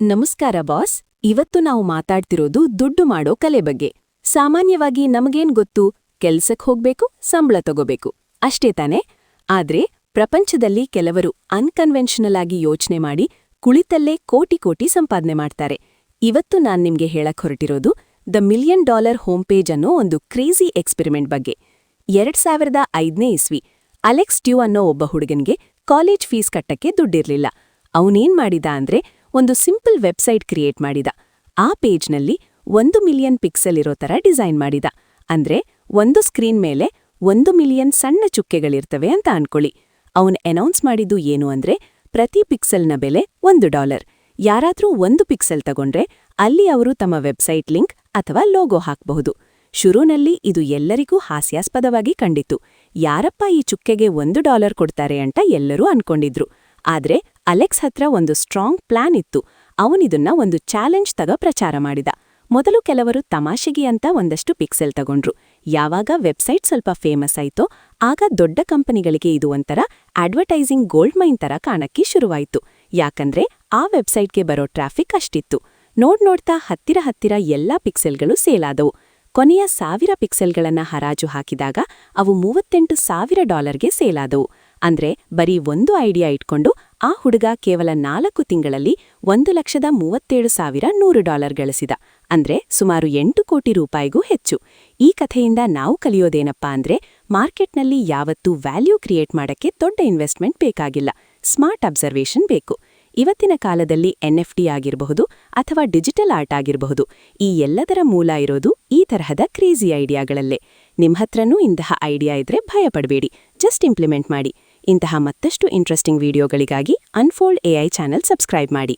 ನಮಸ್ಕಾರ ಬಾಸ್. ಇವತ್ತು ನಾವು ಮಾತಾಡ್ತಿರೋದು ದುಡ್ಡು ಮಾಡೋ ಕಲೆ ಬಗ್ಗೆ. ಸಾಮಾನ್ಯವಾಗಿ ನಮಗೇನ್ ಗೊತ್ತು? ಕೆಲ್ಸಕ್ ಹೋಗ್ಬೇಕು, ಸಂಬಳ ತಗೋಬೇಕು. ಅಷ್ಟೇ ತಾನೆ? ಆದ್ರೆ ಪ್ರಪಂಚದಲ್ಲಿ ಕೆಲವರು ಅನ್ಕನ್ವೆನ್ಷನಲ್ ಆಗಿ ಯೋಚನೆ ಮಾಡಿ ಕುಳಿತಲ್ಲೇ ಕೋಟಿ ಕೋಟಿ ಸಂಪಾದನೆ ಮಾಡ್ತಾರೆ. ಇವತ್ತು ನಾನ್ ನಿಮ್ಗೆ ಹೇಳಕ್ ಹೊರಟಿರೋದು the million dollar home page ಅನ್ನೋ ಒಂದು ಕ್ರೇಜಿ ಎಕ್ಸ್ಪೆರಿಮೆಂಟ್ ಬಗ್ಗೆ. ಎರಡ್ ಸಾವಿರದ ಐದನೇ ಇಸ್ವಿ ಅಲೆಕ್ಸ್ ಟ್ಯೂ ಅನ್ನೋ ಒಬ್ಬ ಹುಡುಗನ್ಗೆ ಕಾಲೇಜ್ ಫೀಸ್ ಕಟ್ಟಕ್ಕೆ ದುಡ್ಡಿರ್ಲಿಲ್ಲ. ಅವನೇನ್ ಮಾಡಿದ ಅಂದ್ರೆ ಒಂದು ಸಿಂಪಲ್ ವೆಬ್ಸೈಟ್ ಕ್ರಿಯೇಟ್ ಮಾಡಿದ. ಆ ಪೇಜ್ನಲ್ಲಿ ಒಂದು ಮಿಲಿಯನ್ ಪಿಕ್ಸೆಲ್ ಇರೋ ಥರ ಡಿಸೈನ್ ಮಾಡಿದ. ಅಂದ್ರೆ ಒಂದು ಸ್ಕ್ರೀನ್ ಮೇಲೆ ಒಂದು ಮಿಲಿಯನ್ ಸಣ್ಣ ಚುಕ್ಕೆಗಳಿರ್ತವೆ ಅಂತ ಅನ್ಕೊಳ್ಳಿ. ಅವನು ಅನೌನ್ಸ್ ಮಾಡಿದ್ದು ಏನು ಅಂದ್ರೆ ಪ್ರತಿ ಪಿಕ್ಸೆಲ್ನ ಬೆಲೆ ಒಂದು ಡಾಲರ್. ಯಾರಾದ್ರೂ ಒಂದು ಪಿಕ್ಸೆಲ್ ತಗೊಂಡ್ರೆ ಅಲ್ಲಿ ಅವರು ತಮ್ಮ ವೆಬ್ಸೈಟ್ ಲಿಂಕ್ ಅಥವಾ ಲೋಗೋ ಹಾಕಬಹುದು. ಶುರುನಲ್ಲಿ ಇದು ಎಲ್ಲರಿಗೂ ಹಾಸ್ಯಾಸ್ಪದವಾಗಿ ಕಂಡಿತು ಯಾರಪ್ಪ ಈ ಚುಕ್ಕೆಗೆ ಒಂದು ಡಾಲರ್ ಕೊಡ್ತಾರೆ ಅಂತ ಎಲ್ಲರೂ ಅನ್ಕೊಂಡಿದ್ರು. ಆದ್ರೆ ಅಲೆಕ್ಸ್ ಹತ್ರ ಒಂದು ಸ್ಟ್ರಾಂಗ್ ಪ್ಲಾನ್ ಇತ್ತು. ಅವನಿದನ್ನ ಒಂದು ಚಾಲೆಂಜ್ ತಗ ಪ್ರಚಾರ ಮಾಡಿದ. ಮೊದಲು ಕೆಲವರು ತಮಾಷೆಗೆ ಅಂತ ಒಂದಷ್ಟು ಪಿಕ್ಸೆಲ್ ತಗೊಂಡ್ರು. ಯಾವಾಗ ವೆಬ್ಸೈಟ್ ಸ್ವಲ್ಪ ಫೇಮಸ್ ಆಯ್ತೋ ಆಗ ದೊಡ್ಡ ಕಂಪನಿಗಳಿಗೆ ಇದು ಒಂಥರ ಅಡ್ವರ್ಟೈಸಿಂಗ್ ಗೋಲ್ಡ್ ಮೈನ್ ತರ ಕಾಣಕ್ಕೆ ಶುರುವಾಯಿತು. ಯಾಕಂದ್ರೆ ಆ ವೆಬ್ಸೈಟ್ಗೆ ಬರೋ ಟ್ರಾಫಿಕ್ ಅಷ್ಟಿತ್ತು. ನೋಡ್ ನೋಡ್ತಾ ಹತ್ತಿರ ಹತ್ತಿರ ಎಲ್ಲಾ ಪಿಕ್ಸೆಲ್ಗಳು ಸೇಲಾದವು ಕೊನೆಯ ಸಾವಿರ ಪಿಕ್ಸೆಲ್ಗಳನ್ನ ಹರಾಜು ಹಾಕಿದಾಗ ಅವು ಮೂವತ್ತೆಂಟು ಸಾವಿರ ಡಾಲರ್ಗೆ ಸೇಲಾದವು ಅಂದ್ರೆ ಬರೀ ಒಂದು ಐಡಿಯಾ ಇಟ್ಕೊಂಡು ಆ ಹುಡುಗ ಕೇವಲ ನಾಲ್ಕು ತಿಂಗಳಲ್ಲಿ ಒಂದು ಲಕ್ಷದ ಮೂವತ್ತೇಳು ಸಾವಿರ ನೂರು ಡಾಲರ್ ಗಳಿಸಿದ. ಅಂದ್ರೆ ಸುಮಾರು ಎಂಟು ಕೋಟಿ ರೂಪಾಯಿಗೂ ಹೆಚ್ಚು. ಈ ಕಥೆಯಿಂದ ನಾವು ಕಲಿಯೋದೇನಪ್ಪಾ ಅಂದ್ರೆ ಮಾರ್ಕೆಟ್ನಲ್ಲಿ ಯಾವತ್ತೂ ವ್ಯಾಲ್ಯೂ ಕ್ರಿಯೇಟ್ ಮಾಡಕ್ಕೆ ದೊಡ್ಡ ಇನ್ವೆಸ್ಟ್ಮೆಂಟ್ ಬೇಕಾಗಿಲ್ಲ. ಸ್ಮಾರ್ಟ್ ಅಬ್ಸರ್ವೇಷನ್ ಬೇಕು. ಇವತ್ತಿನ ಕಾಲದಲ್ಲಿ ಎನ್ಎಫ್ಟಿ ಆಗಿರಬಹುದು ಅಥವಾ ಡಿಜಿಟಲ್ ಆರ್ಟ್ ಆಗಿರಬಹುದು. ಈ ಎಲ್ಲದರ ಮೂಲ ಇರೋದು ಈ ತರಹದ ಕ್ರೇಜಿ ಐಡಿಯಾಗಳಲ್ಲೇ. ನಿಮ್ಹತ್ರನೂ ಇಂತಹ ಐಡಿಯಾ ಇದ್ರೆ ಭಯಪಡಬೇಡಿ. ಜಸ್ಟ್ ಇಂಪ್ಲಿಮೆಂಟ್ ಮಾಡಿ. ಇಂತಹ ಮತ್ತಷ್ಟು ಇಂಟ್ರೆಸ್ಟಿಂಗ್ ವಿಡಿಯೋಗಳಿಗಾಗಿ ಅನ್ಫೋಲ್ಡ್ ಎಐ ಚಾನೆಲ್ ಸಬ್ಸ್ಕ್ರೈಬ್ ಮಾಡಿ.